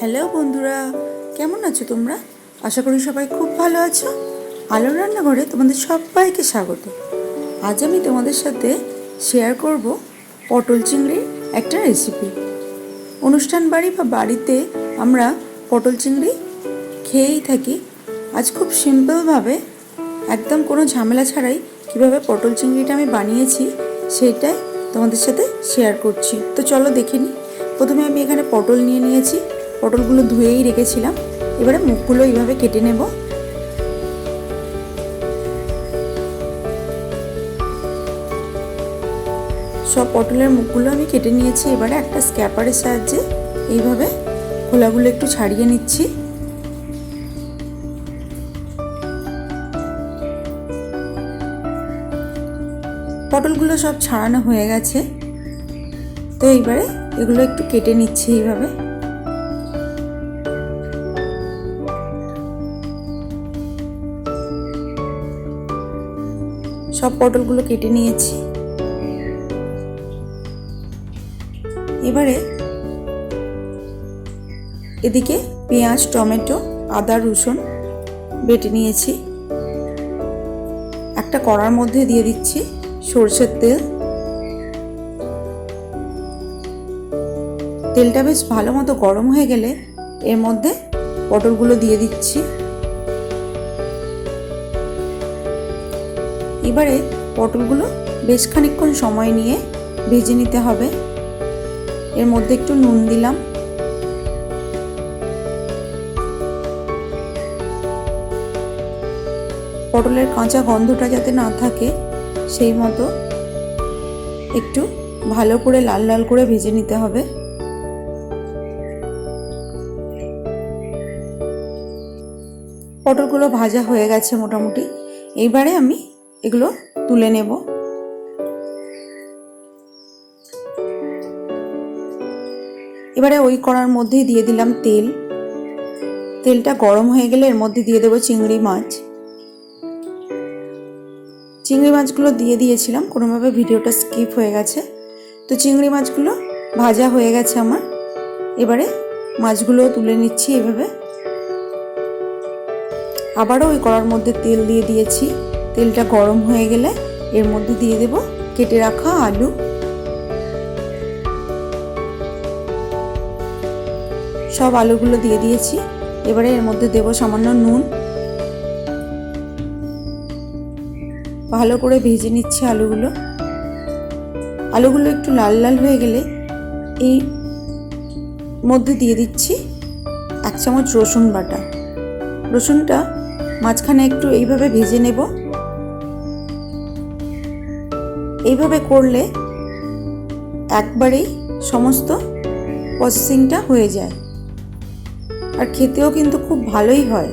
Hello বন্ধুরা, কেমন আছো তোমরা? আশা করি সবাই খুব ভালো আছো। আলোর রান্নাঘরে তোমাদের সবাইকে স্বাগত। আজ আমি তোমাদের সাথে শেয়ার করব পটল চিংড়ির একটা রেসিপি অনুষ্ঠান বাড়ি বা বাড়িতে আমরা পটল চিংড়ি খেয়েই থাকি। আজ খুব সিম্পলভাবে একদম কোনো ঝামেলা ছাড়াই কীভাবে পটল চিংড়িটা আমি বানিয়েছি সেটাই তোমাদের সাথে শেয়ার করছি। তো চলো দেখে প্রথমে আমি এখানে পটল নিয়ে নিয়েছি। পটলগুলো ধুয়েই রেখেছিলাম। এবারে মুখগুলো এইভাবে কেটে নেব। সব পটলের মুখগুলো আমি কেটে নিয়েছি। এবারে একটা স্ক্যাপারের সাহায্যে এইভাবে খোলাগুলো একটু ছাড়িয়ে নিচ্ছি। পটলগুলো সব ছাড়ানো হয়ে গেছে। তো এইবারে এগুলো একটু কেটে নিচ্ছি এইভাবে। সব পটলগুলো কেটে নিয়েছি। এবারে এদিকে পেঁয়াজ, টমেটো, আদা, রসুন বেটে নিয়েছি। একটা কড়ার মধ্যে দিয়ে দিচ্ছি সর্ষের তেল। তেলটা বেশ ভালো মতো গরম হয়ে গেলে এর মধ্যে পটলগুলো দিয়ে দিচ্ছি। এবারে পটলগুলো বেশ খানিক্ষণ সময় নিয়ে ভেজে নিতে হবে। এর মধ্যে একটু নুন দিলাম। পটলের কাঁচা গন্ধটা যাতে না থাকে, সেই মতো একটু ভালো করে লাল লাল করে ভেজে নিতে হবে। পটলগুলো ভাজা হয়ে গেছে মোটামুটি। এইবারে আমি এগুলো তুলে নেব। এবারে ওই কড়ার মধ্যেই দিয়ে দিলাম তেল। তেলটা গরম হয়ে গেলে এর মধ্যে দিয়ে দেবো চিংড়ি মাছ। চিংড়ি মাছগুলো দিয়ে দিয়েছিলাম, কোনোভাবে ভিডিওটা স্কিপ হয়ে গেছে। তো চিংড়ি মাছগুলো ভাজা হয়ে গেছে আমার। এবারে মাছগুলো তুলে নিচ্ছি এভাবে। আবারও ওই কড়ার মধ্যে তেল দিয়ে দিয়েছি। তেলটা গরম হয়ে গেলে এর মধ্যে দিয়ে দেব কেটে রাখা আলু। সব আলুগুলো দিয়ে দিয়েছি। এবারে এর মধ্যে দেব সামান্য নুন। ভালো করে ভেজে নিচ্ছি আলুগুলো। আলুগুলো একটু লাল লাল হয়ে গেলে এই মধ্যে দিয়ে দিচ্ছি এক চামচ রসুন বাটা। রসুনটা মাঝখানে একটু এইভাবে ভেজে নেব। এইভাবে করলে একবারেই সমস্ত প্রসেসিংটা হয়ে যায়। আর খেতেও কিন্তু খুব ভালোই হয়।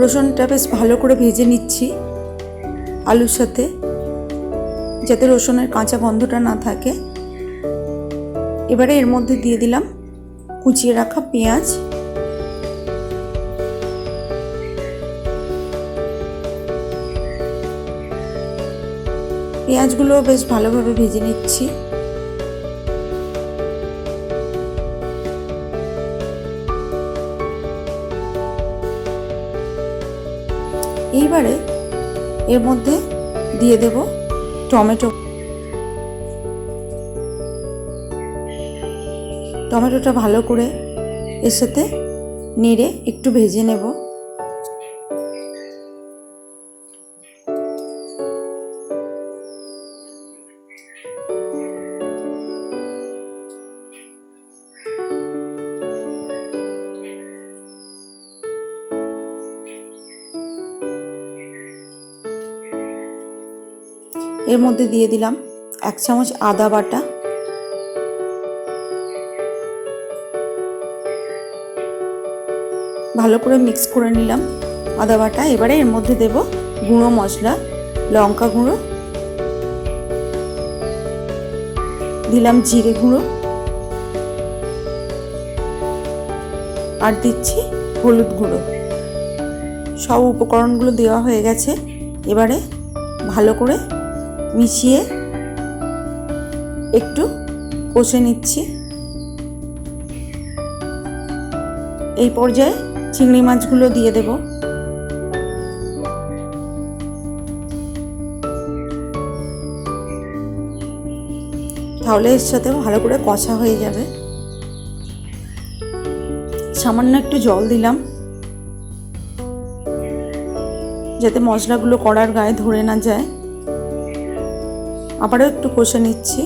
রসুনটা বেশ ভালো করে ভেজে নিচ্ছি আলুর সাথে, যাতে রসুনের কাঁচা গন্ধটা না থাকে। এবারে এর মধ্যে দিয়ে দিলাম কুচিয়ে রাখা পেঁয়াজ। পেঁয়াজগুলো বেশ ভালোভাবে ভেজে নিচ্ছি। এইবারে এর মধ্যে দিয়ে দেব টমেটো। টমেটোটা ভালো করে এর সাথে নেড়ে একটু ভেজে নেব। এর মধ্যে দিয়ে দিলাম এক চামচ আদা বাটা। ভালো করে মিক্স করে নিলাম আদা বাটা। এবারে এর মধ্যে দেব গুঁড়ো মশলা, লঙ্কা গুঁড়ো। দিলাম জিরে গুঁড়ো। আর দিচ্ছি হলুদ গুঁড়ো। সব উপকরণগুলো দেওয়া হয়ে গেছে। এবারে ভালো করে মিশিয়ে একটু কষে নিচ্ছি। এই পর্যায়ে চিংড়ি মাছগুলো দিয়ে দেব। তাহলে এর সাথে ভালো করে কষা হয়ে যাবে। সামান্য একটু জল দিলাম। যাতে মশলাগুলো কড়ার গায়ে ধরে না যায়। আবারও একটু কষে নিচ্ছি।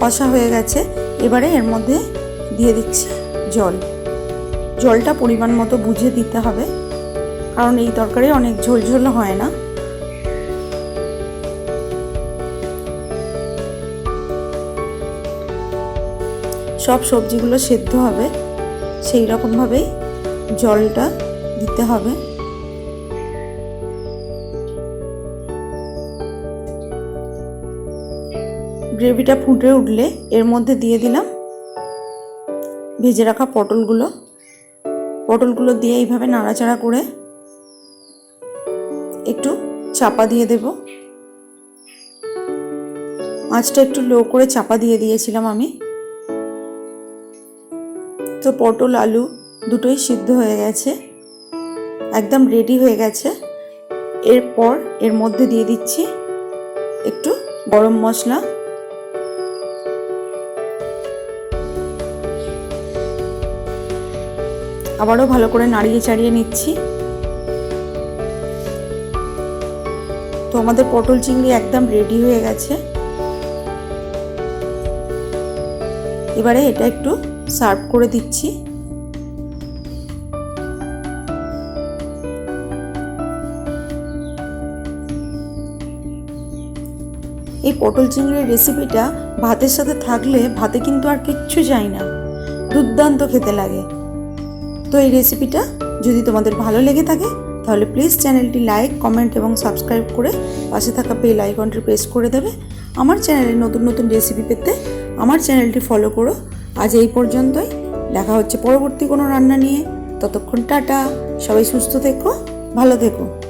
কষা হয়ে গেছে। এবারে এর মধ্যে দিয়ে দিচ্ছি জল। জলটা পরিমাণ মতো বুঝে দিতে হবে, কারণ এই তরকারি অনেক ঝোলঝোল হয় না। সব সবজিগুলো সেদ্ধ হবে। সেই রকমভাবেই জলটা দিতে হবে। গ্রেভিটা ফুটে উঠলে এর মধ্যে দিয়ে দিলাম ভেজে রাখা পটলগুলো। পটলগুলো দিয়ে এইভাবে নাড়াচাড়া করে একটু চাপা দিয়ে দেব। আঁচটা একটু লো করে চাপা দিয়ে দিয়েছিলাম আমি। তো পটল, আলু দুটোই সিদ্ধ হয়ে গেছে। একদম রেডি হয়ে গেছে। এরপর এর মধ্যে দিয়ে দিচ্ছি একটু গরম মশলা। আবারও ভালো করে নাড়িয়ে চাড়িয়ে নিচ্ছি। তো আমাদের পটল চিংড়ি একদম রেডি হয়ে গেছে। এবারে এটা একটু সার্ভ করে দিচ্ছি। এই পটল চিংড়ির রেসিপিটা ভাতের সাথে থাকলে ভাতে কিন্তু আর কিচ্ছু যায় না। দুর্দান্ত খেতে লাগে। তো এই রেসিপিটা যদি তোমাদের ভালো লেগে থাকে, তাহলে প্লিজ চ্যানেলটি লাইক কমেন্ট এবং সাবস্ক্রাইব করে পাশে থাকা বেল আইকনটি প্রেস করে দেবে। আমার চ্যানেলে নতুন নতুন রেসিপি পেতে আমার চ্যানেলটি ফলো করো। আজ এই পর্যন্তই। দেখা হচ্ছে পরবর্তী কোনো রান্না নিয়ে। ততক্ষণ টাটা। সবাই সুস্থ থেকো, ভালো থেকো।